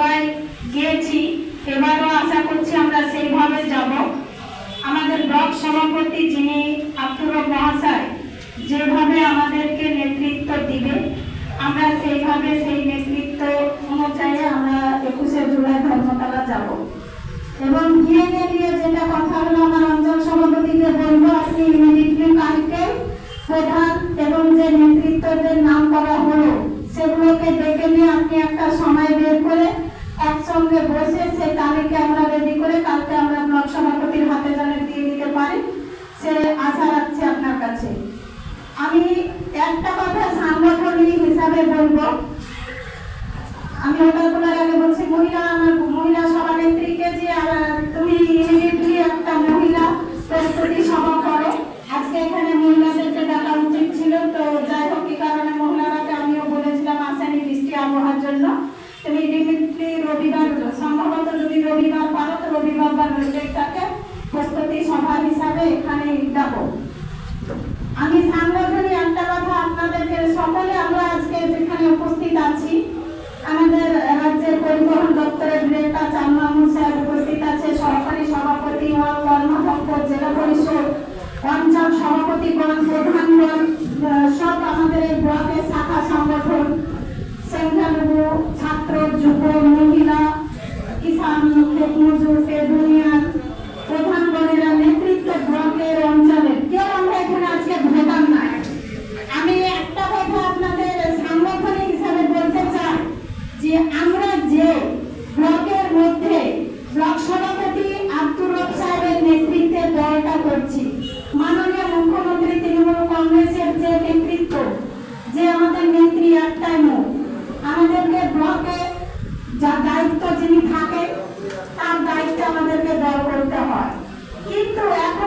সবাই গিয়েছি, এবারও আশা করছি আমরা সেইভাবে যাব। আমাদের ব্লক সভাপতি যিনি আব্দুর মহাশয় যেভাবে আমাদেরকে নেতৃত্ব দিবে, আমরা সেইভাবে সেই নেতৃত্ব অনুযায়ী আমরা একুশে জুলাই ধর্মতলা যাব। এবং গিয়ে গিয়ে যেটা কথা হলো, আমার অঞ্চল সভাপতিকে বলব, আপনি ইমিডিয়েটলি কালকে প্রধান এবং যে নেতৃত্বদের নাম করা হলো সেগুলোকে ডেকে নিয়ে আপনি একটা সময় বের করে একসঙ্গে বসে সে তারিখে আমরা রেডি করে কালকে আমরা ব্লক সভাপতির হাতে জানে দিয়ে দিতে পারি। সে আশা রাখছি আপনার কাছে। আমি একটা কথা সাংগঠনিক হিসাবে বলব রবিবার, সম্ভবত যদি রবিবার পারো তো রবিবার বা ডেটটাকে প্রস্তুতি সভা হিসাবে এখানে ডাকো আমি সাংগঠনিক একটা কথা আপনাদেরকে সকলে, আমরা আজকে যেখানে উপস্থিত আছি, আমাদের রাজ্যের পরিবহন দপ্তরের ডিরেক্টর চান মাহমুদ সাহেব উপস্থিত আছে সরকারি সভাপতি ও কর্মদক্ষ জেলা পরিষদ অঞ্চল সভাপতিগণ প্রধানগণ সব আমাদের এই ব্লকের শাখা সংগঠন, সেন্ট্রাল ছাত্র, যুব আমাদের নেত্রী একটাই মুখ আমাদেরকে ব্লকে যা দায়িত্ব যিনি থাকে, তার দায়িত্ব আমাদেরকে ব্যয় করতে হয়। কিন্তু এখন